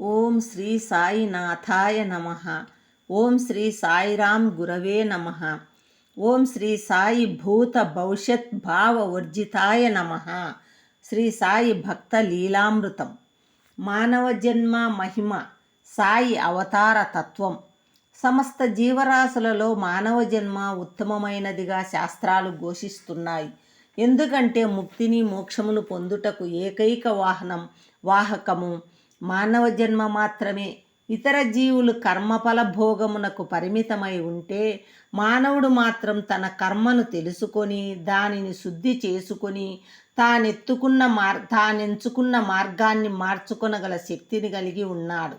ఓం శ్రీ సాయినాథాయ నమ. ఓం శ్రీ సాయిరాం గురవే నమ. ఓం శ్రీ సాయి భూత భవిష్యత్ భావ వర్జితాయ నమ. శ్రీ సాయి భక్త లీలామృతం. మానవ జన్మ మహిమ సాయి అవతార తత్వం. సమస్త జీవరాశులలో మానవ జన్మ ఉత్తమమైనదిగా శాస్త్రాలు ఘోషిస్తున్నాయి. ఎందుకంటే ముక్తిని మోక్షమును పొందుటకు ఏకైక వాహనం వాహకము. మానవ జన్మ మాత్రమే. ఇతర జీవులు కర్మఫల భోగమునకు పరిమితమై ఉంటే మానవుడు మాత్రం తన కర్మను తెలుసుకొని దానిని శుద్ధి చేసుకొని తానెత్తుకున్న మార్ తానెంచుకున్న మార్గాన్ని మార్చుకొనగల శక్తిని కలిగి ఉన్నాడు.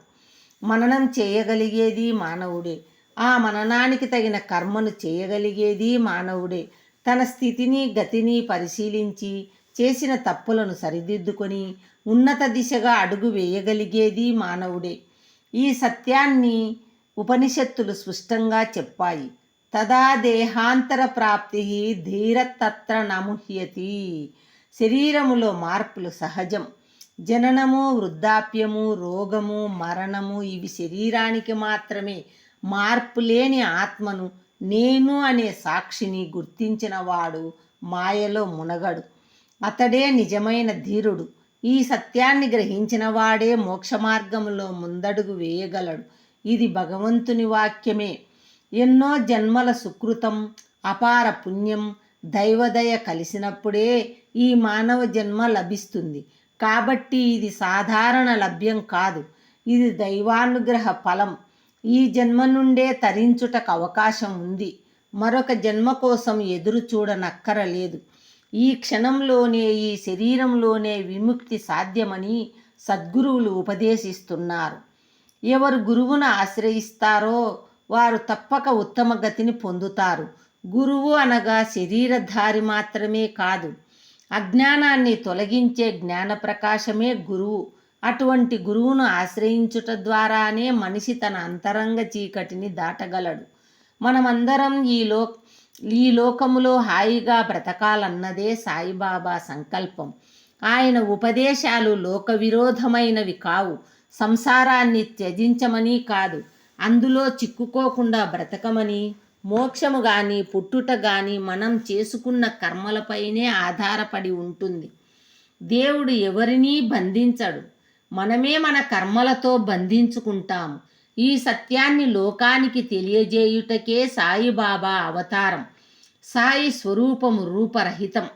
మననం చేయగలిగేది మానవుడే. ఆ మననానికి తగిన కర్మను చేయగలిగేది మానవుడే. తన స్థితిని గతిని పరిశీలించి చేసిన తప్పులను సరిదిద్దుకొని ఉన్నత దిశగా అడుగు వేయగలిగేది మానవుడే. ఈ సత్యాన్ని ఉపనిషత్తులు స్పష్టంగా చెప్పాయి. తదా దేహాంతర ప్రాప్తి ధీరతత్ర నముహ్యతి. శరీరములో మార్పులు సహజం. జననము వృద్ధాప్యము రోగము మరణము ఇవి శరీరానికి మాత్రమే మార్పు లేని ఆత్మను నేను అనే సాక్షిని గుర్తించిన వాడు మాయలో మునగడు. అతడే నిజమైన ధీరుడు. ఈ సత్యాన్ని గ్రహించిన వాడే మోక్ష మార్గంలో ముందడుగు వేయగలడు. ఇది భగవంతుని వాక్యమే. ఎన్నో జన్మల సుకృతం అపార పుణ్యం దైవదయ కలిసినప్పుడే ఈ మానవ జన్మ లభిస్తుంది. కాబట్టి ఇది సాధారణ లభ్యం కాదు. ఇది దైవానుగ్రహ ఫలం. ఈ జన్మ నుండే తరించుటకు అవకాశం ఉంది. మరొక జన్మ కోసం ఎదురు చూడనక్కరలేదు. ఈ క్షణంలోనే ఈ శరీరంలోనే విముక్తి సాధ్యమని సద్గురువులు ఉపదేశిస్తున్నారు. ఎవరు గురువును ఆశ్రయిస్తారో వారు తప్పక ఉత్తమ గతిని పొందుతారు. గురువు అనగా శరీరధారి మాత్రమే కాదు అజ్ఞానాన్ని తొలగించే జ్ఞాన ప్రకాశమే గురువు. అటువంటి గురువును ఆశ్రయించుట ద్వారానే మనిషి తన అంతరంగ చీకటిని దాటగలడు. మనమందరం ఈ లో ఈ లోకములో హాయిగా బ్రతకాలన్నదే సాయిబాబా సంకల్పం. ఆయన ఉపదేశాలు లోక విరోధమైనవి కావు. సంసారాన్ని త్యజించమని కాదు. అందులో చిక్కుకోకుండా బ్రతకమని మోక్షము కానీ పుట్టుట కానీ మనం చేసుకున్న కర్మలపైనే ఆధారపడి ఉంటుంది. దేవుడు ఎవరినీ బంధించడు. మనమే మన కర్మలతో బంధించుకుంటాము. ఈ సత్యాన్ని లోకానికి తెలియజేయుటకే సాయిబాబా అవతారం. సాయి స్వరూపము రూపరహితం.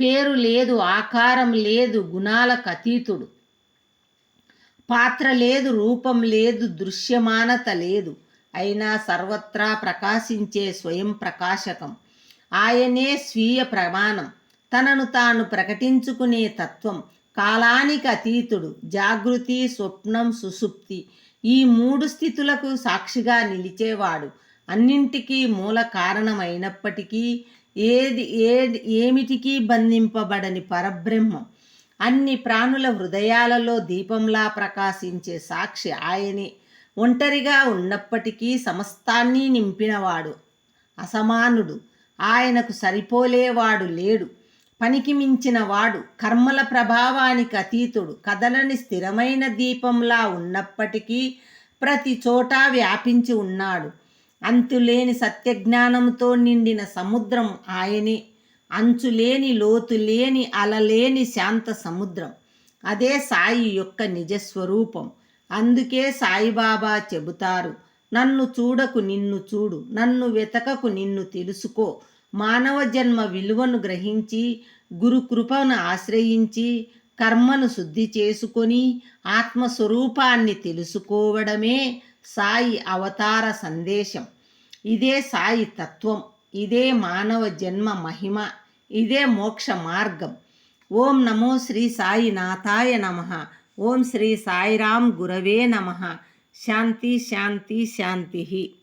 పేరు లేదు ఆకారం లేదు గుణాలకు అతీతుడు. పాత్ర లేదు రూపం లేదు దృశ్యమానత లేదు. అయినా సర్వత్రా ప్రకాశించే స్వయం ప్రకాశకం. ఆయనే స్వీయ ప్రమాణం. తనను తాను ప్రకటించుకునే తత్వం కాలానికి అతీతుడు. జాగృతి స్వప్నం సుసుప్తి ఈ మూడు స్థితులకు సాక్షిగా నిలిచేవాడు. అన్నింటికీ మూల కారణమైనప్పటికీ ఏది ఏది ఏమిటికీ బంధింపబడని పరబ్రహ్మం. అన్ని ప్రాణుల హృదయాలలో దీపంలా ప్రకాశించే సాక్షి ఆయనే. ఒంటరిగా ఉన్నప్పటికీ సమస్తాన్ని నింపినవాడు. అసమానుడు. ఆయనకు సరిపోలేవాడు లేడు. పనికి మించిన వాడు కర్మల ప్రభావానికి అతీతుడు కదలని స్థిరమైన దీపంలా ఉన్నప్పటికీ ప్రతి చోట వ్యాపించి ఉన్నాడు. అంతులేని సత్యజ్ఞానంతో నిండిన సముద్రం ఆయనే. అంచులేని లోతులేని అలలేని శాంత సముద్రం. అదే సాయి యొక్క నిజస్వరూపం. అందుకే సాయిబాబా చెబుతారు నన్ను చూడకు నిన్ను చూడు. నన్ను వెతకకు నిన్ను తెలుసుకో. మానవ జన్మ విలువను గ్రహించి గురు కృపను ఆశ్రయించి కర్మను శుద్ధి చేసుకొని ఆత్మస్వరూపాన్ని తెలుసుకోవడమే సాయి అవతార సందేశం. ఇదే సాయి తత్వం ఇదే మానవ జన్మ మహిమ ఇదే మోక్ష మార్గం. ఓం నమో శ్రీ సాయి నాథాయ నమ. ఓం శ్రీ సాయిరాం గురవే నమ. శాంతి శాంతి శాంతి.